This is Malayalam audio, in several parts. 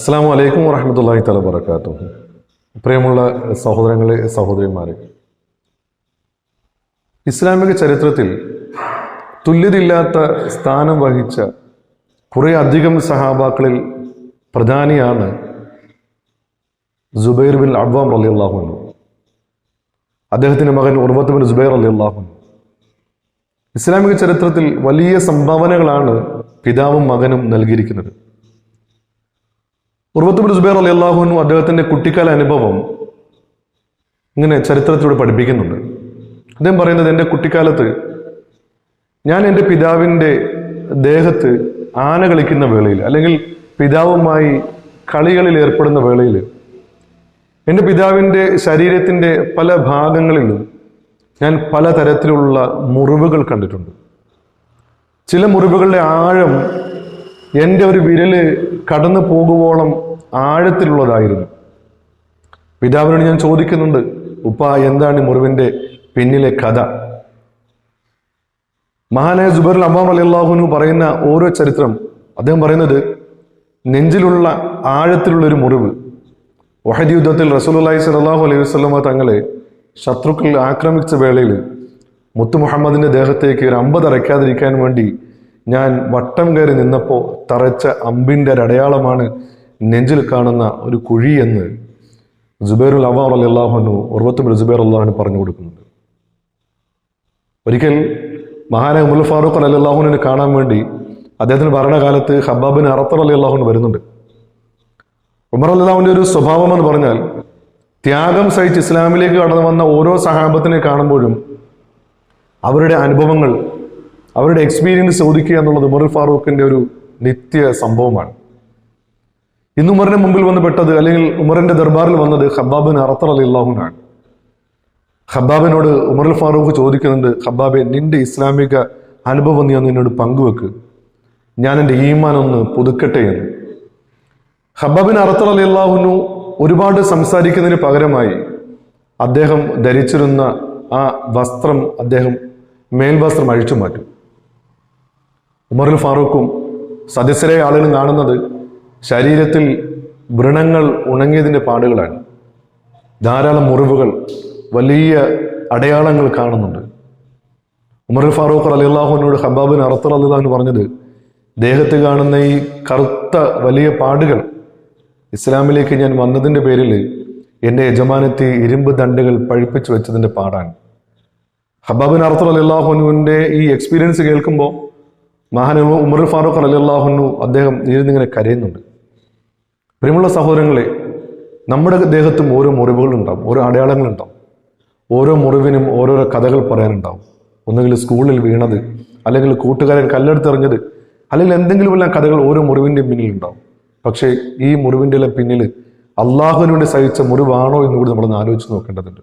അസ്സാം വലൈക്കും വറഹമത്തല്ലാഹി തല വർക്കാത്തു പ്രിയമുള്ള സഹോദരങ്ങളെ സഹോദരിമാരെ ഇസ്ലാമിക ചരിത്രത്തിൽ തുല്യതയില്ലാത്ത സ്ഥാനം വഹിച്ച കുറേ അധികം സഹാബാക്കളിൽ പ്രധാനിയാണ് ജുബൈർ ബിൻ അബ്വാം അലി അള്ളാഹു അദ്ദേഹത്തിന്റെ മകൻ ഉർവത്ത് ബിൻ ജുബൈർ അലി അള്ളാഹു ഇസ്ലാമിക ചരിത്രത്തിൽ വലിയ സംഭാവനകളാണ് പിതാവും മകനും നൽകിയിരിക്കുന്നത്. ഉർവത്തുബിൻ സുബൈർ അലി അള്ളാഹുനും അദ്ദേഹത്തിന്റെ കുട്ടിക്കാല അനുഭവം ഇങ്ങനെ ചരിത്രത്തിലൂടെ പഠിപ്പിക്കുന്നുണ്ട്. അദ്ദേഹം പറയുന്നത് എന്റെ കുട്ടിക്കാലത്ത് ഞാൻ എന്റെ പിതാവിന്റെ ദേഹത്ത് ആന കളിക്കുന്ന വേളയിൽ അല്ലെങ്കിൽ പിതാവുമായി കളികളിൽ ഏർപ്പെടുന്ന വേളയിൽ എന്റെ പിതാവിന്റെ ശരീരത്തിന്റെ പല ഭാഗങ്ങളിലും ഞാൻ പലതരത്തിലുള്ള മുറിവുകൾ കണ്ടിട്ടുണ്ട്. ചില മുറിവുകളുടെ ആഴം എന്റെ ഒരു വിരൽ കടന്നു പോകുവോളം ആഴത്തിലുള്ളതായിരുന്നു. പിതാവിനോട് ഞാൻ ചോദിക്കുന്നുണ്ട് ഉപ്പ എന്താണ് മുറിവിന്റെ പിന്നിലെ കഥ? മഹാനായ ജുബൈർ അമ്മാം അലി അള്ളാഹുനു പറയുന്ന ഓരോ ചരിത്രം അദ്ദേഹം പറയുന്നത് നെഞ്ചിലുള്ള ആഴത്തിലുള്ളൊരു മുറിവ്. വഹദ് യുദ്ധത്തിൽ റസൂലി സലാഹു അലൈഹി വസ്ലമ തങ്ങളെ ശത്രുക്കൾ ആക്രമിച്ച വേളയിൽ മുത്തു മുഹമ്മദിന്റെ ദേഹത്തേക്ക് ഒരു അമ്പത് അരയ്ക്കാതിരിക്കാൻ വേണ്ടി ഞാൻ വട്ടം കയറി നിന്നപ്പോൾ തറച്ച അമ്പിന്റെ ഒരു അടയാളമാണ് നെഞ്ചിൽ കാണുന്ന ഒരു കുഴി എന്ന് ജുബൈറുൽ അവാർ അലി അള്ളാഹുനു ഓർവത്തും ജുബൈർ അള്ളാഹുന് പറഞ്ഞു കൊടുക്കുന്നുണ്ട്. ഒരിക്കൽ മഹാനായ ഉമർ ഫാറൂഖ് അലി അള്ളാഹുനു കാണാൻ വേണ്ടി അദ്ദേഹത്തിന് ഭരണകാലത്ത് ഹബാബിന് അറത്തർ അലി അള്ളാഹുൻ വരുന്നുണ്ട്. ഉമർ അല്ലാഹുവിന്റെ ഒരു സ്വഭാവം എന്ന് പറഞ്ഞാൽ ത്യാഗം സഹിച്ച് ഇസ്ലാമിലേക്ക് കടന്നു വന്ന ഓരോ സഹാബത്തിനെ കാണുമ്പോഴും അവരുടെ അനുഭവങ്ങൾ അവരുടെ എക്സ്പീരിയൻസ് ചോദിക്കുക എന്നുള്ളത് ഉമർ ഫാറൂഖിന്റെ ഒരു നിത്യ സംഭവമാണ്. ഇന്ന് ഉമറിന്റെ മുമ്പിൽ വന്ന് പെട്ടത് അല്ലെങ്കിൽ ഉമറിന്റെ ദർബാറിൽ വന്നത് ഹബ്ബാബിൻ അറത്തർ അലി അള്ളാഹുനാണ് ഹബ്ബാബിനോട് ഉമർ ഫാറൂഖ് ചോദിക്കുന്നുണ്ട് ഹബ്ബാബെ നിന്റെ ഇസ്ലാമിക അനുഭവം നീ ഒന്ന് എന്നോട് പങ്കുവെക്ക്. ഞാൻ എന്റെ ഈമാൻ ഒന്ന് പുതുക്കട്ടെ എന്ന്. ഹബ്ബാബിൻ അറത്തർ അലി അള്ളാഹുനു ഒരുപാട് സംസാരിക്കുന്നതിന് പകരമായി അദ്ദേഹം ധരിച്ചിരുന്ന ആ വസ്ത്രം അദ്ദേഹം മേൽവസ്ത്രം അഴിച്ചു മാറ്റും. ഉമറുൽ ഫാറൂഖും സദസ്സിലെ ആളുകൾ കാണുന്നത് ശരീരത്തിൽ വ്രണങ്ങൾ ഉണങ്ങിയതിന്റെ പാടുകളാണ്. ധാരാളം മുറിവുകൾ വലിയ അടയാളങ്ങൾ കാണുന്നുണ്ട്. ഉമറുൽ ഫാറൂഖ് അലി അള്ളാഹുവിനോട് ഹബാബിൻ അറത്തർ അള്ളാഹുന് പറഞ്ഞത് ദേഹത്ത് കാണുന്ന ഈ കറുത്ത വലിയ പാടുകൾ ഇസ്ലാമിലേക്ക് ഞാൻ വന്നതിന്റെ പേരിൽ എന്റെ യജമാനത്തെ ഇരുമ്പ് ദണ്ടുകൾ പഴിപ്പിച്ചു വെച്ചതിന്റെ പാടാണ്. ഹബാബിൻ അറത്തർ അലി അള്ളാഹുനുവിന്റെ ഈ എക്സ്പീരിയൻസ് കേൾക്കുമ്പോൾ മഹാന ഉമർ ഫാറൂഖ് അലി അള്ളാഹുനു അദ്ദേഹം ഇരുന്നിങ്ങനെ കരയുന്നുണ്ട്. പ്രിയമുള്ള സഹോദരങ്ങളെ നമ്മുടെ ദേഹത്തും ഓരോ മുറിവുകളുണ്ടാവും ഓരോ അടയാളങ്ങളുണ്ടാവും ഓരോ മുറിവിനും ഓരോരോ കഥകൾ പറയാനുണ്ടാവും. ഒന്നുകിൽ സ്കൂളിൽ വീണത് അല്ലെങ്കിൽ കൂട്ടുകാരൻ കല്ലെടുത്തെറിഞ്ഞത് അല്ലെങ്കിൽ എന്തെങ്കിലും എല്ലാം കഥകൾ ഓരോ മുറിവിന്റെയും പിന്നിലുണ്ടാവും പക്ഷേ ഈ മുറിവിന്റെ എല്ലാം പിന്നിൽ അള്ളാഹുവിന് വേണ്ടി സഹിച്ച മുറിവാണോ എന്ന് കൂടി നമ്മളൊന്ന് ആലോചിച്ച് നോക്കേണ്ടതുണ്ട്.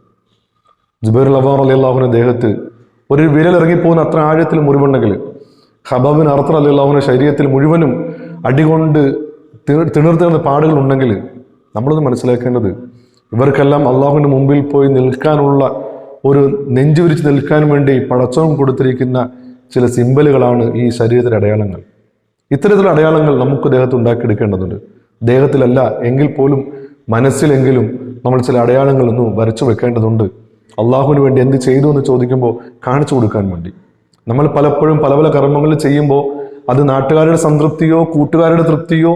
ജുബൈർ അള്ളാഹു അലി അള്ളാഹുവിന്റെ ദേഹത്ത് ഒരു വിരൽ ഇറങ്ങിപ്പോകുന്ന അത്ര ആഴത്തിൽ മുറിവുണ്ടെങ്കിൽ ഹബാബിൻ അർത്തർ അലി അള്ളാഹുവിന്റെ ശരീരത്തിൽ മുഴുവനും അടികൊണ്ട് തിണിർത്തുന്ന പാടുകൾ ഉണ്ടെങ്കിൽ നമ്മളൊന്ന് മനസ്സിലാക്കേണ്ടത് ഇവർക്കെല്ലാം അള്ളാഹുവിന്റെ മുമ്പിൽ പോയി നിൽക്കാനുള്ള ഒരു നെഞ്ചു വിരിച്ച് നിൽക്കാൻ വേണ്ടി പടച്ചവും കൊടുത്തിരിക്കുന്ന ചില സിമ്പലുകളാണ് ഈ ശരീരത്തിലെ അടയാളങ്ങൾ. ഇത്തരത്തിലുള്ള അടയാളങ്ങൾ നമുക്ക് ദേഹത്ത് ഉണ്ടാക്കിയെടുക്കേണ്ടതുണ്ട്. ദേഹത്തിലല്ല എങ്കിൽ പോലും മനസ്സിലെങ്കിലും നമ്മൾ ചില അടയാളങ്ങളൊന്നും വരച്ചു വെക്കേണ്ടതുണ്ട്. അള്ളാഹുവിന് വേണ്ടി എന്ത് ചെയ്തു എന്ന് ചോദിക്കുമ്പോൾ കാണിച്ചു കൊടുക്കാൻ വേണ്ടി. നമ്മൾ പലപ്പോഴും പല പല കർമ്മങ്ങൾ ചെയ്യുമ്പോൾ അത് നാട്ടുകാരുടെ സംതൃപ്തിയോ കൂട്ടുകാരുടെ തൃപ്തിയോ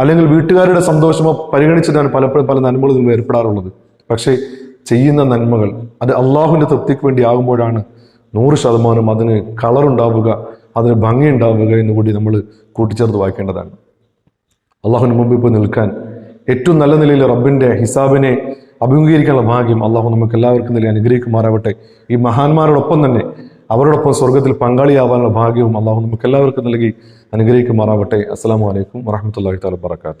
അല്ലെങ്കിൽ വീട്ടുകാരുടെ സന്തോഷമോ പരിഗണിച്ചിട്ടാണ് പലപ്പോഴും പല നന്മകളും നമ്മൾ ഏർപ്പെടാറുള്ളത്. പക്ഷേ ചെയ്യുന്ന നന്മകൾ അത് അള്ളാഹുവിന്റെ തൃപ്തിക്ക് വേണ്ടി ആകുമ്പോഴാണ് നൂറ് ശതമാനം അതിന് കളറുണ്ടാവുക അതിന് ഭംഗി ഉണ്ടാവുക നമ്മൾ കൂട്ടിച്ചേർത്ത് വായിക്കേണ്ടതാണ്. അള്ളാഹുവിന് മുമ്പിൽ പോയി നിൽക്കാൻ ഏറ്റവും നല്ല നിലയിൽ റബ്ബിന്റെ ഹിസാബിനെ അഭിമുഖീകരിക്കാനുള്ള ഭാഗ്യം അള്ളാഹു നമുക്ക് എല്ലാവർക്കും നിലയിൽ അനുഗ്രഹിക്കുമാറാവട്ടെ. ഈ മഹാന്മാരോടൊപ്പം തന്നെ അവരോടൊപ്പം സ്വർഗത്തിൽ പങ്കാളിയാവാനുള്ള ഭാഗ്യവും അള്ളാഹു നമുക്ക് എല്ലാവർക്കും നൽകി അനുഗ്രഹിക്കുമാറാവട്ടെ. അസ്സാം വലൈക്കും വറഹമത്തല്ലാഹി താല വാത്തു